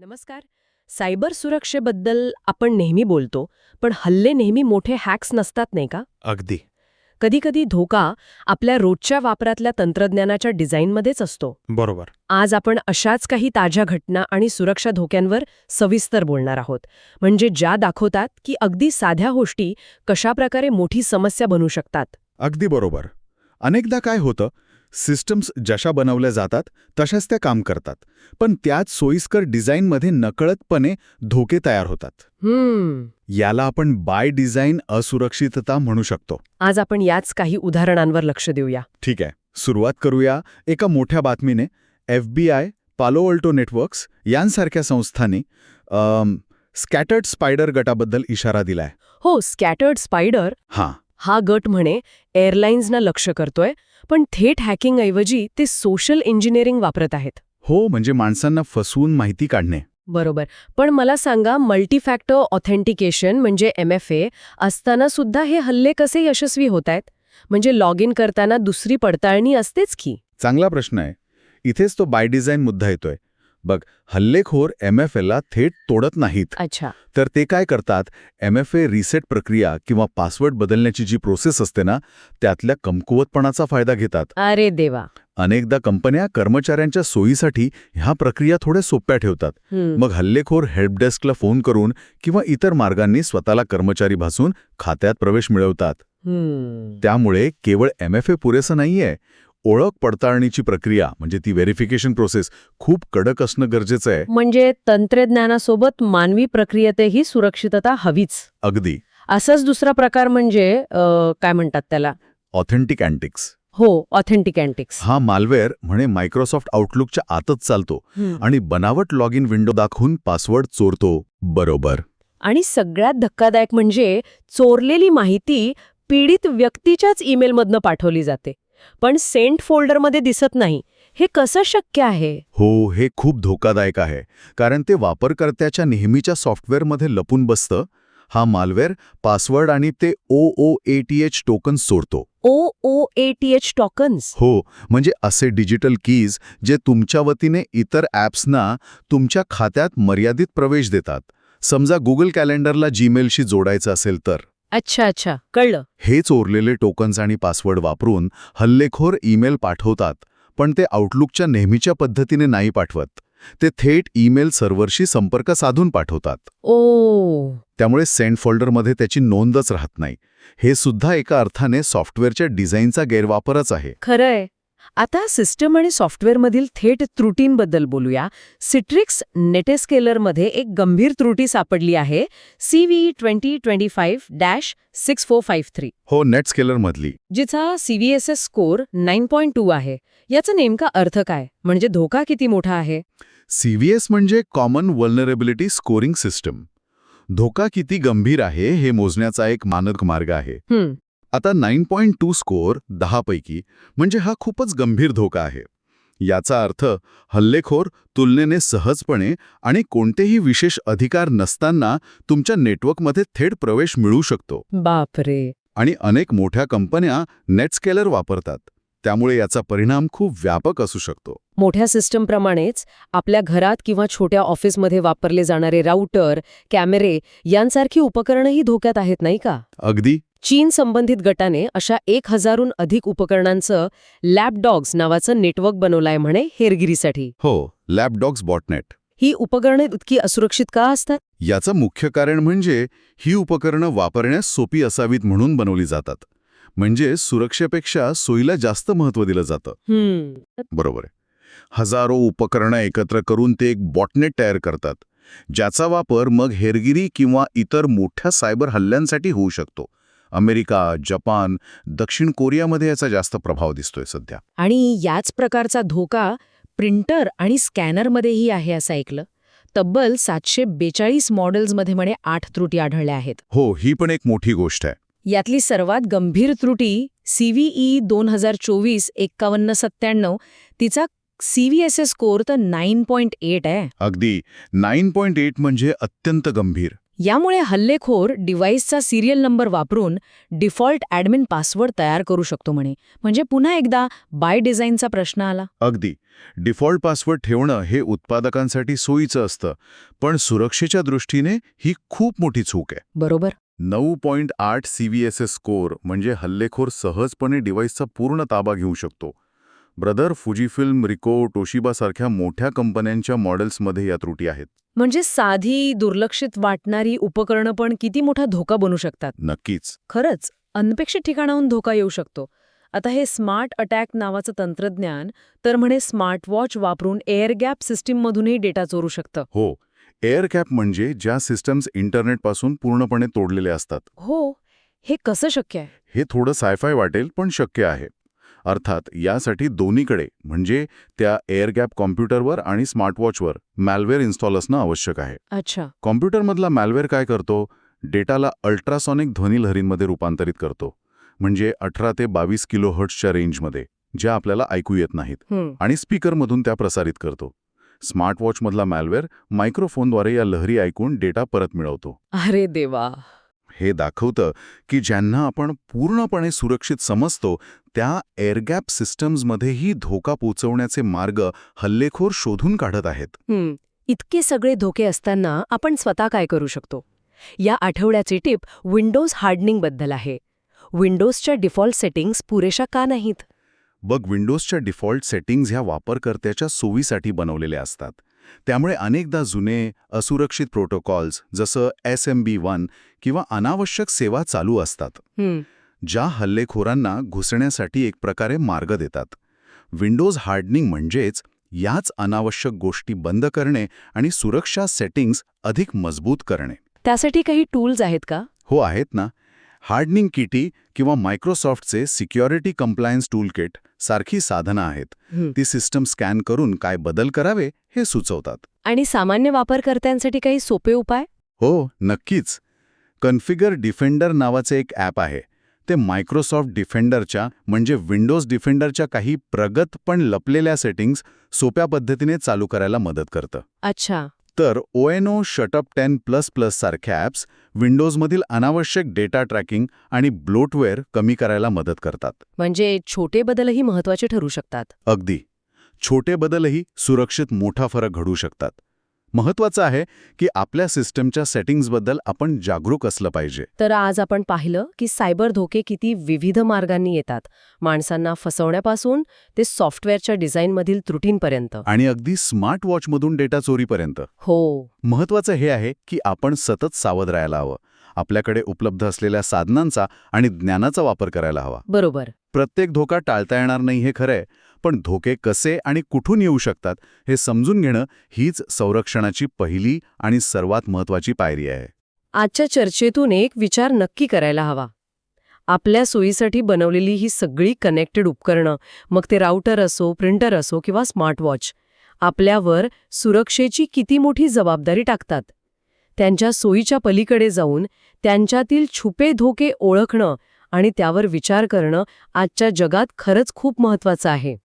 नमस्कार. सायबर सुरक्षेबद्दल आपण नेहमी बोलतो पण हल्ले नेहमी मोठे हॅक्स नसतात नाही का? अगदी. कधीकधी धोका आपल्या रोजच्या वापरातल्या तंत्रज्ञानाच्या डिझाईनमध्येच असतो. बरोबर. आज आपण अशाच काही ताज्या घटना आणि सुरक्षा धोक्यांवर सविस्तर बोलणार आहोत. म्हणजे ज्या दाखवतात की अगदी साध्या गोष्टी कशाप्रकारे मोठी समस्या बनू शकतात. अगदी बरोबर. अनेकदा काय होतं सिस्टम्स जशा बनवल्या जातात तशाच त्या काम करतात. पण त्यात सोयीस्कर डिझाईनमध्ये नकळतपणे धोके तयार होतात. याला आपण बाय डिझाईन असुरक्षितता म्हणू शकतो. आज आपण याच काही उदाहरणांवर लक्ष देऊया. ठीक आहे. सुरुवात करूया एका मोठ्या बातमीने. F B I Palo Alto Networks यांसारख्या संस्थांनी स्कॅटर्ड स्पायडर गटाबद्दल इशारा दिलाय. हो स्कॅटर्ड स्पायडर हां. हा गट म्हणे एअरलाईन्सना लक्ष करतोय पण थेट हॅकिंगऐवजी ते सोशल इंजिनिअरिंग वापरत आहेत. हो म्हणजे माणसांना फसवून माहिती काढणे. बरोबर. पण मला सांगा मल्टीफॅक्टर ऑथेंटिकेशन म्हणजे एम एफ ए असताना सुद्धा हे हल्ले कसे यशस्वी होत आहेत? म्हणजे लॉग इन करताना दुसरी पडताळणी असतेच की? चांगला प्रश्न आहे. इथेच तो बाय डिझाईन मुद्दा येतोय. बघ हल्लेखोर एम एफ एला थेट तोडत नाहीत. अच्छा. तर ते काय करतात? एम एफ ए रिसेट प्रक्रिया किंवा पासवर्ड बदलण्याची जी प्रोसेस असते ना त्यातल्या कमकुवतपणाचा फायदा घेतात. अरे देवा. अनेकदा कंपन्या कर्मचाऱ्यांच्या सोयीसाठी ह्या प्रक्रिया थोड्या सोप्या ठेवतात. मग हल्लेखोर हेल्पडेस्कला फोन करून किंवा इतर मार्गांनी स्वतःला कर्मचारी भासून खात्यात प्रवेश मिळवतात. त्यामुळे केवळ एम एफ ए पुरेसं नाहीये ओळख पडताळणीची प्रक्रिया म्हणजे ती व्हेरिफिकेशन प्रोसेस खूप कडक असणं गरजेचं आहे. म्हणजे तंत्रज्ञानासोबत मानवी प्रक्रियेतही सुरक्षितता हवीच. अगदी. असाच दुसरा प्रकार म्हणजे अ, काय म्हणतात त्याला? ऑथेंटिक अँटिक्स हो ऑथेंटिक अँटिक्स हा मालवेअर म्हणे मायक्रोसॉफ्ट आउटलुकच्या आतच चालतो आणि बनावट लॉग इन विंडो दाखवून पासवर्ड चोरतो. बरोबर. आणि सगळ्यात धक्कादायक म्हणजे चोरलेली माहिती पीडित व्यक्तीच्याच ईमेलमधनं पाठवली जाते. पण सेंट फोल्डरमध्ये दिसत नाही. हे कसं शक्य आहे? हो हे खूप धोकादायक आहे. कारण ते वापरकर्त्याच्या नेहमीच्या सॉफ्टवेअरमध्ये लपून बसतं. हा मालवेअर पासवर्ड आणि ते O O A T H tokens चोरतो O O A T H tokens? हो म्हणजे असे डिजिटल कीज जे तुमच्या वतीने इतर ॲप्सना तुमच्या खात्यात मर्यादित प्रवेश देतात. समजा गुगल कॅलेंडरला जीमेलशी जोडायचं असेल तर. अच्छा अच्छा कळलं. हे चोरलेले टोकन्स आणि पासवर्ड वापरून हल्लेखोर ईमेल पाठवतात पण ते आउटलुकच्या नेहमीच्या पद्धतीने नाही पाठवत. ते थेट ईमेल सर्व्हरशी संपर्क साधून पाठवतात. ओ. त्यामुळे सेंड फोल्डरमध्ये त्याची नोंदच राहत नाही. हे सुद्धा एका अर्थाने सॉफ्टवेअरच्या डिझाईनचा गैरवापरच आहे. खरंय. आता सिस्टम आणि सॉफ्टवेअरमधील थेट त्रुटींबद्दल बोलूया. सिट्रिक्स नेटेस्केलरमध्ये एक गंभीर त्रुटी सापडली आहे. C V twenty twenty five dash six four five three हो नेटस्केलरमधली जिचा CVSS score nine point two आहे. याचा नेमका अर्थ काय? म्हणजे धोका किती मोठा आहे? सीव्हीएस म्हणजे कॉमन वल्नरेबिलिटी स्कोरिंग सिस्टम धोका किती गंभीर आहे हे मोजण्याचा एक मानक मार्ग आहे. आता नाईन पॉईंट टू स्कोअर दहापैकी म्हणजे हा खूपच गंभीर धोका आहे. याचा अर्थ हल्लेखोर तुलनेने सहजपणे आणि कोणतेही विशेष अधिकार नसताना तुमच्या नेटवर्कमध्ये थेट प्रवेश मिळू शकतो. बापरे! आणि अनेक मोठ्या कंपन्या नेटस्केलर वापरतात. त्यामुळे याचा परिणाम खूप व्यापक असू शकतो. मोठ्या सिस्टमप्रमाणेच आपल्या घरात किंवा छोट्या ऑफिसमध्ये वापरले जाणारे राऊटर कॅमेरे यांसारखी उपकरणंही धोक्यात आहेत नाही का? अगदी. चीन संबंधित गटाने अशा एक हजारहून अधिक उपकरणांचं लॅपडॉग्स नावाचं नेटवर्क बनवलंय म्हणे हेरगिरीसाठी. हो लॅपडॉग्स बॉटनेट. ही उपकरणं इतकी असुरक्षित का असतात? याचं मुख्य कारण म्हणजे ही उपकरणं वापरण्यास सोपी असावीत म्हणून बनवली जातात. म्हणजे सुरक्षेपेक्षा सोयीला जास्त महत्त्व दिलं जातं. बरोबर आहे. हजारो उपकरणं एकत्र करून ते एक बॉटनेट तयार करतात ज्याचा वापर मग हेरगिरी किंवा इतर मोठ्या सायबर हल्ल्यांसाठी होऊ शकतो. अमेरिका जपान दक्षिण कोरियामध्ये याचा जास्त प्रभाव दिसतोय सध्या. आणि याच प्रकारचा धोका प्रिंटर आणि स्कॅनरमध्येही आहे असं ऐकलं. तब्बल सातशे बेचाळीस मॉडेल्समध्ये म्हणे आठ त्रुटी आढळल्या आहेत. हो ही पण एक मोठी गोष्ट आहे. यातली सर्वात गंभीर त्रुटी सीव्हीई दोन हजार चोवीस एक्कावन्न सत्त्याण्णव. तिचा सीव्हीएसएस स्कोर तर नाईन पॉईंट एट आहे. अगदी नाईन पॉईंट एट म्हणजे अत्यंत गंभीर. यामुळे हल्लेखोर डिव्हाइसचा सिरियल नंबर वापरून डिफॉल्ट ॲडमिन पासवर्ड तयार करू शकतो म्हणे. म्हणजे पुन्हा एकदा बाय डिझाईनचा प्रश्न आला. अगदी. डिफॉल्ट पासवर्ड ठेवणं हे उत्पादकांसाठी सोयीचं असतं पण सुरक्षेच्या दृष्टीने ही खूप मोठी चूक आहे. बरोबर. नऊ पॉईंट आठ C V S S score म्हणजे हल्लेखोर सहजपणे डिव्हाइसचा पूर्ण ताबा घेऊ शकतो. ब्रदर फुजीफिल्म रिको टोशिबासारख्या मोठ्या कंपन्यांच्या मॉडेल्समध्ये या त्रुटी आहेत. म्हणजे साधी दुर्लक्षित वाटणारी उपकरणं पण किती मोठा धोका बनू शकतात. नक्कीच. खरंच अनपेक्षित ठिकाणाहून धोका येऊ शकतो. आता हे स्मार्ट अटॅक नावाचं तंत्रज्ञान तर म्हणे स्मार्ट वॉच वापरून एअर गॅप सिस्टीममधूनही डेटा चोरू शकतं. हो. एअर कॅप म्हणजे ज्या सिस्टम्स इंटरनेटपासून पूर्णपणे तोडलेले असतात. हो. हे कसं शक्य आहे? हे थोडं सायफाय वाटेल पण शक्य आहे. अर्थात यासाठी दोन्हीकडे म्हणजे त्या एअर गॅप कॉम्प्युटरवर आणि स्मार्टवॉचवर मॅलवेअर इन्स्टॉल असणं आवश्यक आहे. अच्छा. कॉम्प्युटरमधला मॅलवेअर काय करतो? डेटाला अल्ट्रासॉनिक ध्वनिलहरींमध्ये रूपांतरित करतो. म्हणजे अठरा ते बावीस किलो हर्ट्सच्या रेंजमध्ये ज्या आपल्याला ऐकू येत नाहीत. आणि स्पीकरमधून त्या प्रसारित करतो. स्मार्टवॉचमधला मॅलवेअर मायक्रोफोनद्वारे या लहरी ऐकून डेटा परत मिळवतो. अरे देवा! हे दाखवतं की ज्यांना आपण पूर्णपणे सुरक्षित समजतो त्या एअरगॅप सिस्टम्समध्येही धोका पोचवण्याचे मार्ग हल्लेखोर शोधून काढत आहेत. इतके सगळे धोके असताना आपण स्वतः काय करू शकतो? या आठवड्याची टिप विंडोज हार्डनिंगबद्दल आहे. विंडोजच्या डिफॉल्ट सेटिंग्स पुरेशा का नाहीत? बघ विंडोजच्या डिफॉल्ट सेटिंग्ज ह्या वापरकर्त्याच्या सोयीसाठी बनवलेल्या असतात. त्यामुळे अनेकदा जुने असुरक्षित प्रोटोकॉल्स जसं एस एम बी वन किंवा अनावश्यक सेवा चालू असतात. ज्या हल्लेखोरांना घुसण्यासाठी एक प्रकारे मार्ग देतात. विंडोज हार्डनिंग म्हणजेच याच अनावश्यक गोष्टी बंद करणे आणि सुरक्षा सेटिंग्ज अधिक मजबूत करणे. त्यासाठी काही टूल्स आहेत का? हो आहेत ना. हार्डनिंग किटी किंवा मायक्रोसॉफ्टचे सिक्युरिटी कंप्लायन्स टूलकिट सारखी साधनं आहेत. ती सिस्टम स्कॅन करून काय बदल करावे हे सुचवतात. आणि सामान्य वापरकर्त्यांसाठी काही सोपे उपाय? हो नक्कीच. कन्फिगर डिफेंडर नावाचे एक ॲप आहे. ते मायक्रोसॉफ्ट डिफेंडरच्या म्हणजे विंडोज डिफेंडरच्या काही प्रगत पण लपलेल्या सेटिंग्ज सोप्या पद्धतीने चालू करायला मदत करतं. अच्छा. तर O and O shut up ten plus plus सारख्या ॲप्स विंडोजमधील अनावश्यक डेटा ट्रॅकिंग आणि ब्लोटवेअर कमी करायला मदत करतात. म्हणजे छोटे बदलही महत्त्वाचे ठरू शकतात. अगदी. छोटे बदलही सुरक्षित मोठा फरक घडू शकतात. महत्वाचं आहे की आपल्या सिस्टमच्या सेटिंग्जबद्दल आपण जागरूक असलं पाहिजे. तर आज आपण पाहिलं की सायबर धोके किती विविध मार्गांनी येतात. माणसांना फसवण्यापासून ते सॉफ्टवेअरच्या डिझाईनमधील त्रुटींपर्यंत. आणि अगदी स्मार्ट वॉचमधून डेटा चोरीपर्यंत. हो. महत्वाचं हे आहे की आपण सतत सावध राहायला हवं. आपल्याकडे उपलब्ध असलेल्या साधनांचा आणि ज्ञानाचा वापर करायला हवा. बरोबर. प्रत्येक धोका टाळता येणार नाही हे खरंय पण धोके कसे आणि कुठून येऊ शकतात हे समजून घेणं हीच संरक्षणाची पहिली आणि सर्वात महत्वाची पायरी आहे. आजच्या चर्चेतून एक विचार नक्की करायला हवा. आपल्या सोयीसाठी बनवलेली ही सगळी कनेक्टेड उपकरणं मग ते राऊटर असो प्रिंटर असो किंवा स्मार्टवॉच आपल्यावर सुरक्षेची किती मोठी जबाबदारी टाकतात. त्यांच्या सोयीच्या पलीकडे जाऊन त्यांच्यातील छुपे धोके ओळखणं आणि त्यावर विचार करणं आजच्या जगात खरंच खूप महत्वाचं आहे.